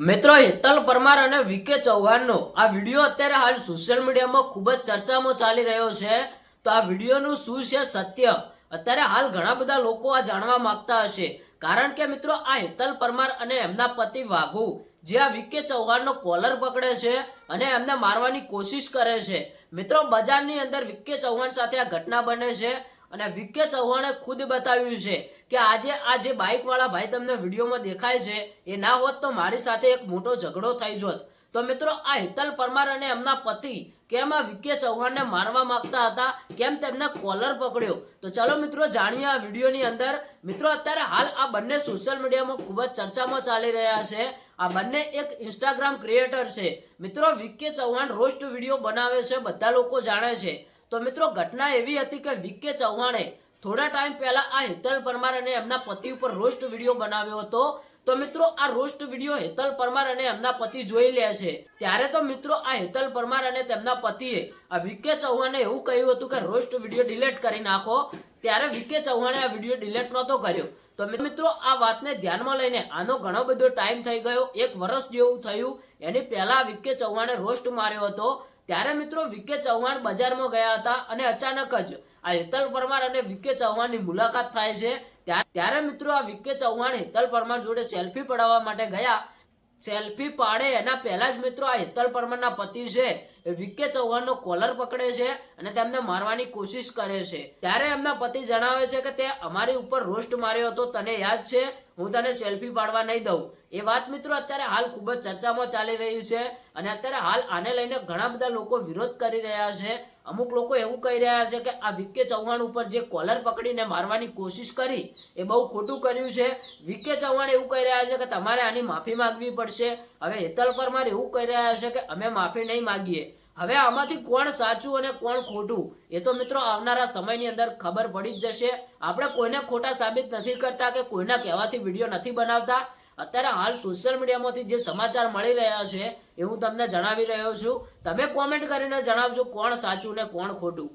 મિત્રો, હેતલ પરમાર અને વિકે ચૌહાણનો આ વીડિયો અત્યારે હાલ સોશિયલ મીડિયામાં ખૂબ જ ચર્ચામાં ચાલી રહ્યો છે. તો આ વિડીયોનું શું છે સત્ય? અત્યારે હાલ ઘણા બધા લોકો આ જાણવા માંગતા હશે. કારણ કે મિત્રો, આ હેતલ પરમાર અને એમના પતિ વાઘુ, જે આ વિકે ચૌહાણનો કોલર પકડે છે અને એમને મારવાની કોશિશ કરે છે. મિત્રો, બજારની અંદર વિકે ચૌહાણ સાથે આ ઘટના બને છે. અને વિકે ચૌહાણે ખુદ બતાવ્યું છે કે આજે આ જે બાઇક વાળા ભાઈ તમને વિડીયોમાં દેખાય છે, એ ના હોત તો મારી સાથે એક મોટો ઝઘડો થઈ જોત. તો મિત્રો, આ હિતલ પરમાર અને એમના પતિ કેમ આ વિકે ચૌહાણને મારવા માંગતા હતા? કેમ તેમને કોલર પકડ્યો? તો ચલો મિત્રો, જાણીએ આ વિડીયોની અંદર. મિત્રો, અત્યારે હાલ આ બંને સોશિયલ મીડિયામાં ખૂબ જ ચર્ચામાં ચાલી રહ્યા છે. આ બંને એક ઇન્સ્ટાગ્રામ ક્રિએટર છે. મિત્રો વિકે ચૌહાણ રોસ્ટ વીડિયો બનાવે છે, બધા લોકો જાણે છે. તો મિત્રો, ઘટના એવી હતી કે વિકે ચૌહાણે થોડા ટાઈમ પહેલા આ હેતલ પરમાર અને એમના પતિ ઉપર રોસ્ટ વીડિયો બનાવ્યો હતો. તો મિત્રો, આ રોસ્ટ વીડિયો હેતલ પરમાર અને એમના પતિ જોઈ લે છે. ત્યારે તો મિત્રો, આ હેતલ પરમાર અને તેમના પતિએ આ વિકે ચૌહાણે એવું કહ્યું હતું કે રોસ્ટ વીડિયો ડિલીટ કરી નાખો. ત્યારે વિકે ચૌહાણે આ વીડિયો ડિલીટ નહોતો કર્યો. તો મિત્રો, આ વાતને ધ્યાનમાં લઈને આનો ઘણો બધો ટાઈમ થઈ ગયો. એક વર્ષ જેવું થયું. એની પહેલા વિકે ચૌહાણે રોસ્ટ માર્યો હતો. ત્યારે મિત્રો વિકે ચૌહાણ બજારમાં ગયા હતા અને અચાનક જ આ હેતલ પરમાર અને વિકે ચૌહાણની મુલાકાત થાય છે. ત્યારે મિત્રો આ વિકે ચૌહાણ હેતલ પરમાર જોડે સેલ્ફી પડાવવા માટે ગયા. સેલ્ફી પાડે એના પહેલા જ મિત્રો આ હેતલ પરમારના પતિ છે એ વિકે ચૌહાણનો કોલર પકડે છે અને તેમને મારવાની કોશિશ કરે છે. ત્યારે એમના પતિ જણાવે છે કે તે અમારી ઉપર રોસ્ટ માર્યો હતો, તને યાદ છે? હું તને સેલ્ફી પાડવા નહીં દઉં. એ વાત મિત્રો અત્યારે હાલ ખૂબ જ ચર્ચામાં ચાલી રહી છે અને અત્યારે હાલ આને લઈને ઘણા બધા લોકો વિરોધ કરી રહ્યા છે. અમુક લોકો એવું કહી રહ્યા છે કે આ વિકે ચૌહાણ ઉપર જે કોલર પકડીને મારવાની કોશિશ કરી, એ બહુ ખોટું કર્યું છે. વિકે ચૌહાણ એવું કહી રહ્યા છે કે તમારે આની માફી માંગવી પડશે. હવે હેતલ પરમાર એવું કહી રહ્યા છે કે અમે માફી નહીં માંગીએ. હવે આમાંથી કોણ સાચું અને કોણ ખોટું? એ તો મિત્રો આવનારા સમયની અંદર ખબર પડી જ જશે. આપણે કોઈને ખોટા સાબિત નથી કરતા કે કોઈના કહેવાથી વીડિયો નથી બનાવતા. અત્યારે હાલ સોશિયલ મીડિયામાંથી જે સમાચાર મળી રહ્યા છે એ હું તમને જણાવી રહ્યો છું. તમે કોમેન્ટ કરીને જણાવજો કોણ સાચું ને કોણ ખોટું.